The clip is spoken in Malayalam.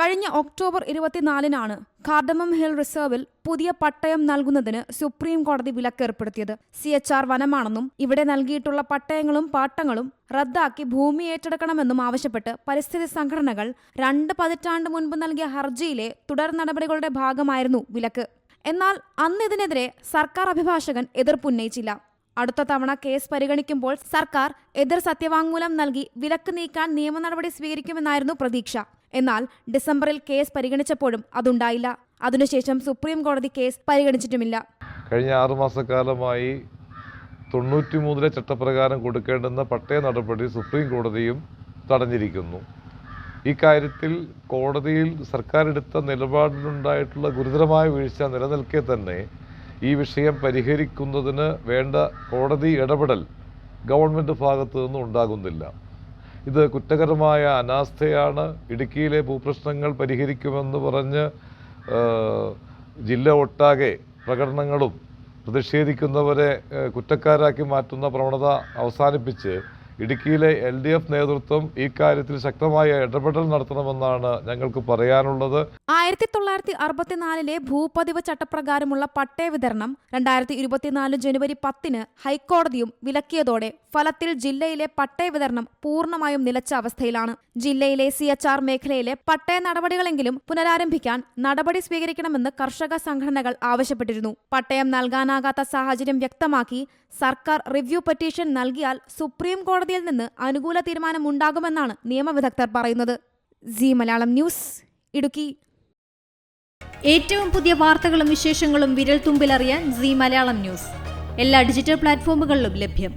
കഴിഞ്ഞ ഒക്ടോബർ ഇരുപത്തിനാലിനാണ് കാർഡമം ഹിൽ റിസർവിൽ പുതിയ പട്ടയം നൽകുന്നതിന് സുപ്രീം കോടതി വിലക്കേർപ്പെടുത്തിയത്. സി എച്ച് ആർ വനമാണെന്നും ഇവിടെ നൽകിയിട്ടുള്ള പട്ടയങ്ങളും പാട്ടങ്ങളും റദ്ദാക്കി ഭൂമി ഏറ്റെടുക്കണമെന്നും ആവശ്യപ്പെട്ട് പരിസ്ഥിതി സംഘടനകൾ രണ്ട് പതിറ്റാണ്ട് മുൻപ് നൽകിയ ഹർജിയിലെ തുടർ നടപടികളുടെ ഭാഗമായിരുന്നു വിലക്ക്. എന്നാൽ അന്ന് ഇതിനെതിരെ സർക്കാർ അഭിഭാഷകൻ എതിർപ്പുന്നയിച്ചില്ല അടുത്ത തവണ കേസ് പരിഗണിക്കുമ്പോൾ സർക്കാർ എതിർ സത്യവാങ്മൂലം നൽകി വിലക്ക് നീക്കാൻ നിയമ നടപടി സ്വീകരിക്കുമെന്നായിരുന്നു പ്രതീക്ഷ. എന്നാൽ ഡിസംബറിൽ കേസ് പരിഗണിച്ചപ്പോഴും അതുണ്ടായില്ല. അതിനുശേഷം സുപ്രീം കോടതി കേസ് പരിഗണിച്ചിട്ടുമില്ല. കഴിഞ്ഞ ആറുമാസക്കാലമായി തൊണ്ണൂറ്റി മൂന്നിലെ ചട്ടപ്രകാരം കൊടുക്കേണ്ടുന്ന പട്ടയ നടപടി സുപ്രീം കോടതിയും തടഞ്ഞിരിക്കുന്നു. ഇക്കാര്യത്തിൽ കാര്യത്തിൽ കോടതിയിൽ സർക്കാർ എടുത്ത നിലപാടിലുണ്ടായിട്ടുള്ള ഗുരുതരമായ വീഴ്ച നിലനിൽക്കെ തന്നെ ഈ വിഷയം പരിഹരിക്കുന്നതിന് വേണ്ട കോടതി ഇടപെടൽ ഗവൺമെന്റ് ഭാഗത്തു നിന്നും ഉണ്ടാകുന്നില്ല. ഇത് കുറ്റകരമായ അനാസ്ഥയാണ്. ഇടുക്കിയിലെ ഭൂപ്രശ്നങ്ങൾ പരിഹരിക്കുമെന്ന് പറഞ്ഞ് ജില്ല ഒട്ടാകെ പ്രകടനങ്ങളും പ്രതിഷേധിക്കുന്നവരെ കുറ്റക്കാരാക്കി മാറ്റുന്ന പ്രവണത അവസാനിപ്പിച്ച് ഇടുക്കിയിലെ എൽ ഡി എഫ് നേതൃത്വം ഈ കാര്യത്തിൽ ശക്തമായ ഇടപെടൽ നടത്തണമെന്നാണ് ഞങ്ങൾക്ക് പറയാനുള്ളത്. ആയിരത്തി തൊള്ളായിരത്തി അറുപത്തിനാലിലെ ഭൂപതിവ് ചട്ടപ്രകാരമുള്ള പട്ടയ വിതരണം രണ്ടായിരത്തി ഇരുപത്തിനാല് ജനുവരി പത്തിന് ഹൈക്കോടതിയും വിലക്കിയതോടെ ഫലത്തിൽ ജില്ലയിലെ പട്ടയ വിതരണം പൂർണമായും നിലച്ച അവസ്ഥയിലാണ്. ജില്ലയിലെ സി എച്ച് ആർ മേഖലയിലെ പട്ടയ നടപടികളെങ്കിലും പുനരാരംഭിക്കാൻ നടപടി സ്വീകരിക്കണമെന്ന് കർഷക സംഘടനകൾ ആവശ്യപ്പെട്ടിരുന്നു. പട്ടയം നൽകാനാകാത്ത സാഹചര്യം വ്യക്തമാക്കി സർക്കാർ റിവ്യൂ പെറ്റീഷൻ നൽകിയാൽ സുപ്രീം കോടതിയിൽ നിന്ന് അനുകൂല തീരുമാനമുണ്ടാകുമെന്നാണ് നിയമവിദഗ്ധർ പറയുന്നത്. Zee Malayalam news Idukki. ഏറ്റവും പുതിയ വാർത്തകളും വിശേഷങ്ങളും വിരൽ തുമ്പിലറിയാൻ സി മലയാളം ന്യൂസ്. എല്ലാ ഡിജിറ്റൽ പ്ലാറ്റ്ഫോമുകളിലും ലഭ്യം.